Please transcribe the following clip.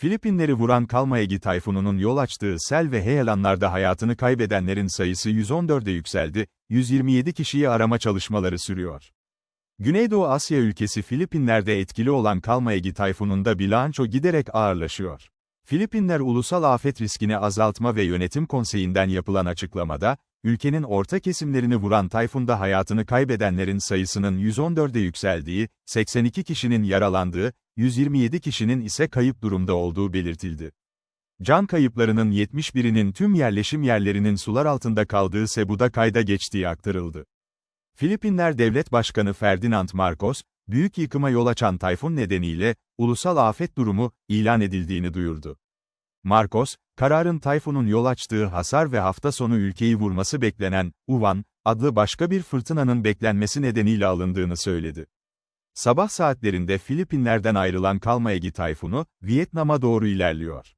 Filipinleri vuran Kalmaegi tayfununun yol açtığı sel ve heyelanlarda hayatını kaybedenlerin sayısı 114'e yükseldi, 127 kişiyi arama çalışmaları sürüyor. Güneydoğu Asya ülkesi Filipinler'de etkili olan Kalmaegi tayfununda bilanço giderek ağırlaşıyor. Filipinler Ulusal Afet Riskini Azaltma ve Yönetim Konseyi'nden yapılan açıklamada, ülkenin orta kesimlerini vuran tayfunda hayatını kaybedenlerin sayısının 114'e yükseldiği, 82 kişinin yaralandığı, 127 kişinin ise kayıp durumda olduğu belirtildi. Can kayıplarının 71'inin tüm yerleşim yerlerinin sular altında kaldığı Cebu'da kayda geçtiği aktarıldı. Filipinler Devlet Başkanı Ferdinand Marcos, büyük yıkıma yol açan tayfun nedeniyle, ulusal afet durumu, ilan edildiğini duyurdu. Marcos, kararın tayfunun yol açtığı hasar ve hafta sonu ülkeyi vurması beklenen, Uvan, adlı başka bir fırtınanın beklenmesi nedeniyle alındığını söyledi. Sabah saatlerinde Filipinler'den ayrılan Kalmaegi tayfunu, Vietnam'a doğru ilerliyor.